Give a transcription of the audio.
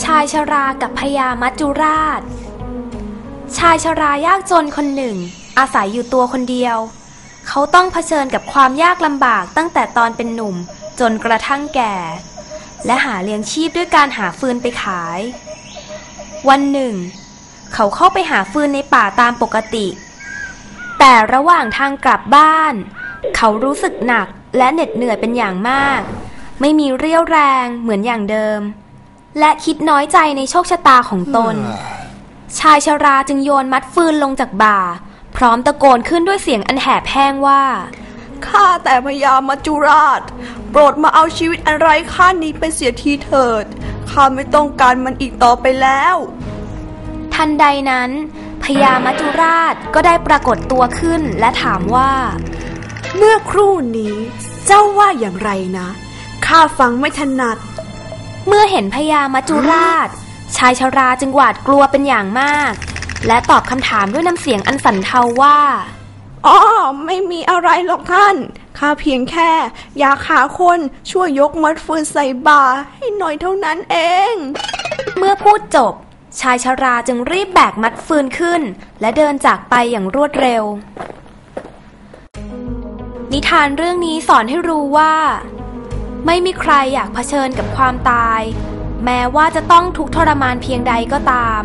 ชายชรากับพญามัจจุราช ชายชรายากจนคนหนึ่ง อาศัยอยู่ตัวคนเดียว เขาต้องเผชิญกับความยากลำบากตั้งแต่ตอนเป็นหนุ่มจนกระทั่งแก่ และหาเลี้ยงชีพด้วยการหาฟืนไปขาย วันหนึ่ง เขาเข้าไปหาฟืนในป่าตามปกติ แต่ระหว่างทางกลับบ้าน เขารู้สึกหนักและเหน็ดเหนื่อยเป็นอย่างมาก ไม่มีเรี่ยวแรงเหมือนอย่างเดิม และคิดน้อยใจในโชคชะตาของตน ชายชราจึงโยนมัดฟืนลงจากบ่า พร้อมตะโกนขึ้นด้วยเสียงอันแหบแห้งว่า ข้าแต่พญามัจจุราช โปรดมาเอาชีวิตอันไร้ค่านี้ไปเสียทีเถิด ข้าไม่ต้องการมันอีกต่อไปแล้ว ทันใดนั้นพญามัจจุราชก็ได้ปรากฏตัวขึ้นและถามว่า เมื่อครู่นี้ เจ้าว่าอย่างไรนะ ข้าฟังไม่ถนัด เมื่อเห็นพญามัจจุราช ชายชราจึงหวาดกลัวเป็นอย่างมาก และตอบคำถามด้วยน้ำเสียงอันสั่นเทาว่าอ๋อไม่มีอะไรหรอกท่านข้าเพียงแค่ อยากหาคนช่วยยกมัดฟืนใส่บ่าให้หน่อยเท่านั้นเอง เมื่อพูดจบ ชายชราจึงรีบแบกมัดฟืนขึ้น และเดินจากไปอย่างรวดเร็ว นิทานเรื่องนี้สอนให้รู้ว่า ไม่มีใครอยากเผชิญกับความตาย แม้ว่าจะต้องทุกทรมานเพียงใดก็ตาม